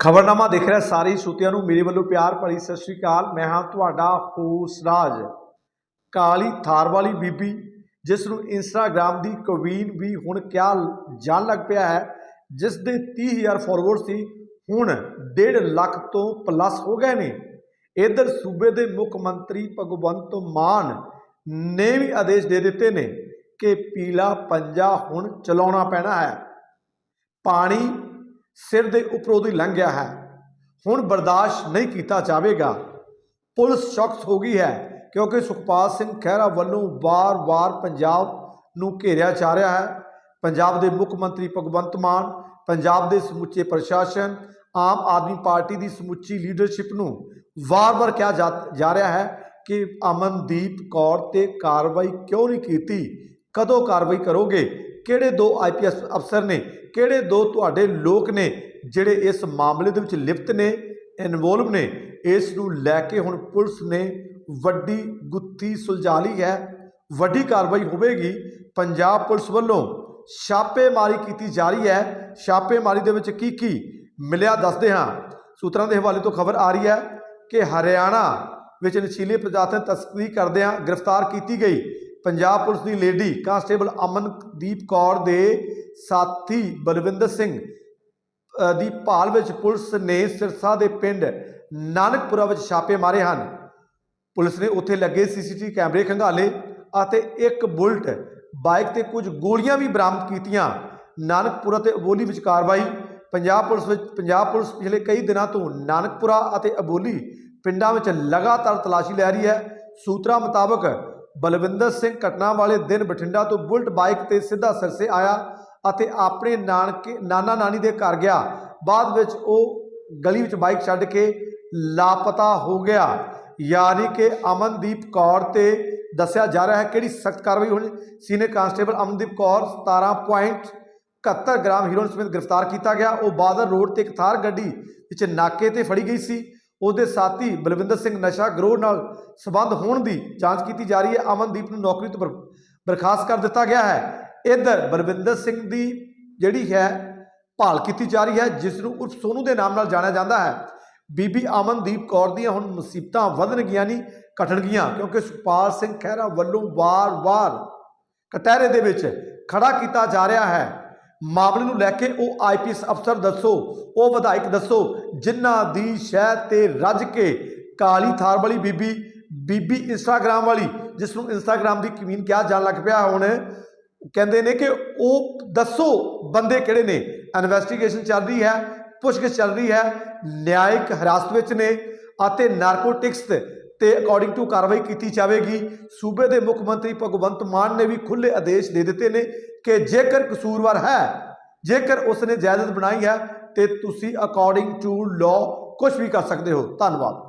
ਖਬਰਨਾਮਾ ਦੇਖ ਰਿਹਾ ਸਾਰੇ ਸ਼ੋਤਿਆਂ ਨੂੰ ਮੇਰੇ ਵੱਲੋਂ ਪਿਆਰ ਭਰੀ ਸਤਿ ਸ਼੍ਰੀ ਅਕਾਲ। ਮੈਂ ਹਾਂ ਤੁਹਾਡਾ ਹੋਸਰਾਜ ਕਾਲੀ ਥਾਰ ਵਾਲੀ ਬੀਬੀ, ਜਿਸ ਨੂੰ ਇੰਸਟਾਗ੍ਰam ਦੀ ਕਵੀਨ ਵੀ ਹੁਣ ਕਿਆ ਜਾਣ ਲੱਗ ਪਿਆ ਹੈ। ਜਿਸ ਦੇ 30000 ਫਾਲੋਅਰ ਸੀ, ਹੁਣ 1.5 ਲੱਖ ਤੋਂ ਪਲੱਸ ਹੋ ਗਏ ਨੇ। ਇਧਰ ਸੂਬੇ ਦੇ ਮੁੱਖ ਮੰਤਰੀ ਭਗਵੰਤ ਮਾਨ ਨੇ ਵੀ ਆਦੇਸ਼ ਦੇ ਦਿੱਤੇ ਨੇ ਕਿ ਪੀਲਾ ਪੰਜਾ ਹੁਣ ਚਲਾਉਣਾ ਪੈਣਾ ਹੈ। ਪਾਣੀ ਸਿਰ ਦੇ ਉੱਪਰੋਂ ਦੀ ਲੰਘ ਗਿਆ ਹੈ। ਹੁਣ ਬਰਦਾਸ਼ਤ ਨਹੀਂ ਕੀਤਾ ਜਾਵੇਗਾ। ਪੁਲਿਸ ਸ਼ੌਕਸ ਹੋ ਗਈ ਹੈ ਕਿਉਂਕਿ ਸੁਖਪਾਲ ਸਿੰਘ ਖਹਿਰਾ ਵੱਲੋਂ ਵਾਰ-ਵਾਰ ਪੰਜਾਬ ਨੂੰ ਘੇਰਿਆ ਜਾ ਰਿਹਾ ਹੈ। ਪੰਜਾਬ ਦੇ ਮੁੱਖ ਮੰਤਰੀ ਭਗਵੰਤ ਮਾਨ, ਪੰਜਾਬ ਦੇ ਸਮੁੱਚੇ ਪ੍ਰਸ਼ਾਸਨ, ਆਮ ਆਦਮੀ ਪਾਰਟੀ ਦੀ ਸਮੁੱਚੀ ਲੀਡਰਸ਼ਿਪ ਨੂੰ ਵਾਰ-ਵਾਰ ਕਿਹਾ ਜਾ ਜਾ ਰਿਹਾ ਹੈ ਕਿ ਅਮਨਦੀਪ ਕੌਰ ਤੇ ਕਾਰਵਾਈ ਕਿਉਂ ਨਹੀਂ ਕੀਤੀ? ਕਦੋਂ ਕਾਰਵਾਈ ਕਰੋਗੇ? ਕਿਹੜੇ ਦੋ ਆਈਪੀਐਸ ਅਫਸਰ ਨੇ, ਕਿਹੜੇ ਦੋ ਤੁਹਾਡੇ ਲੋਕ ਨੇ ਜਿਹੜੇ ਇਸ ਮਾਮਲੇ ਦੇ ਵਿੱਚ ਲਿਪਤ ਨੇ ਇਨਵੋਲਵ ਨੇ, ਇਸ ਨੂੰ ਲੈ ਕੇ ਹੁਣ ਪੁਲਿਸ ਨੇ ਵੱਡੀ ਗੁੱਥੀ ਸੁਲਝਾ ਲਈ ਹੈ। ਵੱਡੀ ਕਾਰਵਾਈ ਹੋਵੇਗੀ। ਪੰਜਾਬ ਪੁਲਿਸ ਵੱਲੋਂ ਛਾਪੇਮਾਰੀ ਕੀਤੀ ਜਾ ਰਹੀ ਹੈ। ਛਾਪੇਮਾਰੀ ਦੇ ਵਿੱਚ ਕੀ ਕੀ ਮਿਲਿਆ ਦੱਸਦੇ ਹਾਂ। ਸੂਤਰਾਂ ਦੇ ਹਵਾਲੇ ਤੋਂ ਖਬਰ ਆ ਰਹੀ ਹੈ ਕਿ ਹਰਿਆਣਾ ਵਿੱਚ ਨਸ਼ੀਲੇ ਪਦਾਰਥਾਂ ਤਸਕਰੀ ਕਰਦਿਆਂ ਗ੍ਰਿਫਤਾਰ ਕੀਤੀ ਗਈ। ਪੰਜਾਬ ਪੁਲਿਸ ਦੀ ਲੇਡੀ ਕਾਂਸਟੇਬਲ ਅਮਨਦੀਪ ਕੌਰ ਦੇ ਸਾਥੀ ਬਲਵਿੰਦਰ ਸਿੰਘ ਦੀ ਭਾਲ ਵਿੱਚ ਪੁਲਿਸ ਨੇ ਸਿਰਸਾ ਦੇ ਪਿੰਡ ਨਾਨਕਪੁਰਾ ਵਿੱਚ ਛਾਪੇ ਮਾਰੇ ਹਨ। ਪੁਲਿਸ ਨੇ ਉੱਥੇ ਲੱਗੇ ਸੀਸੀਟੀਵੀ ਕੈਮਰੇ ਖੰਗਾਲੇ ਅਤੇ ਇੱਕ ਬੁਲਟ, ਬਾਈਕ ਤੇ ਕੁਝ ਗੋਲੀਆਂ ਵੀ ਬਰਾਮਦ ਕੀਤੀਆਂ। ਨਾਨਕਪੁਰਾ ਤੇ ਅਬੋਲੀ ਵਿੱਚ ਕਾਰਵਾਈ। ਪੰਜਾਬ ਪੁਲਿਸ ਵਿੱਚ, ਪੰਜਾਬ ਪੁਲਿਸ ਪਿਛਲੇ ਕਈ ਦਿਨਾਂ ਤੋਂ ਨਾਨਕਪੁਰਾ ਅਤੇ ਅਬੋਲੀ ਪਿੰਡਾਂ ਵਿੱਚ ਲਗਾਤਾਰ ਤਲਾਸ਼ੀ ਲੈ ਰਹੀ ਹੈ। ਸੂਤਰਾਂ ਮੁਤਾਬਕ ਬਲਵਿੰਦਰ ਸਿੰਘ ਘਟਨਾ ਵਾਲੇ ਦਿਨ ਬਠਿੰਡਾ ਤੋਂ ਬੁਲਟ ਬਾਈਕ ਤੇ ਸਿੱਧਾ ਸਰਸੇ ਆਇਆ ਅਤੇ ਆਪਣੇ ਨਾਨਕੇ, ਨਾਨਾ ਨਾਨੀ ਦੇ ਘਰ ਗਿਆ। ਬਾਅਦ ਵਿੱਚ ਉਹ ਗਲੀ ਵਿੱਚ ਬਾਈਕ ਛੱਡ ਕੇ ਲਾਪਤਾ ਹੋ ਗਿਆ। ਯਾਨੀ ਕਿ ਅਮਨਦੀਪ ਕੌਰ ਤੇ ਦੱਸਿਆ ਜਾ ਰਿਹਾ ਹੈ ਕਿਹੜੀ ਸਖਤ ਕਾਰਵਾਈ ਹੋਣੀ senior constable Amandeep Kaur 17.71 gram heroin ਸਮੇਤ ਗ੍ਰਿਫਤਾਰ ਕੀਤਾ ਗਿਆ। ਉਹ ਬਾਦਲ ਰੋਡ ਤੇ ਇੱਕ ਥਾਰ ਗੱਡੀ ਵਿੱਚ ਨਾਕੇ ਤੇ ਫੜੀ ਗਈ ਸੀ। ਉਹਦੇ ਸਾਥੀ ਬਲਵਿੰਦਰ ਸਿੰਘ ਨਸ਼ਾ ਗਰੋਹ ਨਾਲ ਸਬੰਧ ਹੋਣ ਦੀ ਜਾਂਚ ਕੀਤੀ ਜਾ ਰਹੀ ਹੈ। ਅਮਨਦੀਪ ਨੂੰ ਨੌਕਰੀ ਤੋਂ ਬਰ- ਬਰਖਾਸਤ ਕਰ ਦਿੱਤਾ ਗਿਆ ਹੈ। ਇਧਰ ਬਲਵਿੰਦਰ ਸਿੰਘ ਦੀ ਜਿਹੜੀ ਹੈ, ਭਾਲ ਕੀਤੀ ਜਾ ਰਹੀ ਹੈ ਜਿਸ ਨੂੰ ਉਰਫ ਸੋਨੂ ਦੇ ਨਾਮ ਨਾਲ ਜਾਣਿਆ ਜਾਂਦਾ ਹੈ। ਬੀਬੀ ਅਮਨਦੀਪ ਕੌਰ ਦੀਆਂ ਹੁਣ ਮੁਸੀਬਤਾਂ ਵਧਣਗੀਆਂ ਨਹੀਂ, ਘਟਣਗੀਆਂ, ਕਿਉਂਕਿ ਸੁਖਪਾਲ ਸਿੰਘ ਖਹਿਰਾ ਵੱਲੋਂ ਵਾਰ-ਵਾਰ ਕਟਹਿਰੇ ਦੇ ਵਿੱਚ ਖੜਾ ਕੀਤਾ ਜਾ ਰਿਹਾ ਹੈ। ਮਾਮਲੇ ਨੂੰ ਲੈ ਕੇ ਉਹ ਆਈਪੀਐਸ ਅਫਸਰ ਦੱਸੋ, ਉਹ ਵਿਧਾਇਕ ਦੱਸੋ, ਜਿਨ੍ਹਾਂ ਦੀ ਸ਼ਹਿ ਤੇ ਰੱਜ ਕੇ ਕਾਲੀ ਥਾਰ ਵਾਲੀ ਬੀਬੀ ਬੀਬੀ ਇੰਸਟਾਗ੍ਰਾਮ ਵਾਲੀ ਜਿਸ ਨੂੰ ਇੰਸਟਾਗ੍ਰਾਮ ਦੀ ਕਮੀਨ ਕਿਹਾ ਜਾਣ ਲੱਗ ਪਿਆ ਹੁਣ, ਕਹਿੰਦੇ ਨੇ ਕਿ ਉਹ ਦੱਸੋ ਬੰਦੇ ਕਿਹੜੇ ਨੇ? ਇਨਵੈਸਟੀਗੇਸ਼ਨ ਚੱਲ ਰਹੀ ਹੈ, ਪੁੱਛਗਿੱਛ ਚੱਲ ਰਹੀ ਹੈ, ਨਿਆਇਕ ਹਿਰਾਸਤ ਵਿੱਚ ਨੇ ਅਤੇ ਨਾਰਕੋਟਿਕਸ ਤੇ ਅਕੋਰਡਿੰਗ ਟੂ ਕਾਰਵਾਈ ਕੀਤੀ ਜਾਵੇਗੀ। ਸੂਬੇ ਦੇ ਮੁੱਖ ਮੰਤਰੀ ਭਗਵੰਤ ਮਾਨ ਨੇ ਵੀ ਖੁੱਲੇ ਆਦੇਸ਼ ਦੇ ਦਿੱਤੇ ਨੇ ਕਿ ਜੇਕਰ ਕਸੂਰਵਾਰ ਹੈ, ਜੇਕਰ ਉਸਨੇ ਜਾਇਦਾਦ ਬਣਾਈ ਹੈ, ਤੇ ਤੁਸੀਂ ਅਕੋਰਡਿੰਗ ਟੂ ਲਾਅ ਕੁਝ ਵੀ ਕਰ ਸਕਦੇ ਹੋ। ਧੰਨਵਾਦ।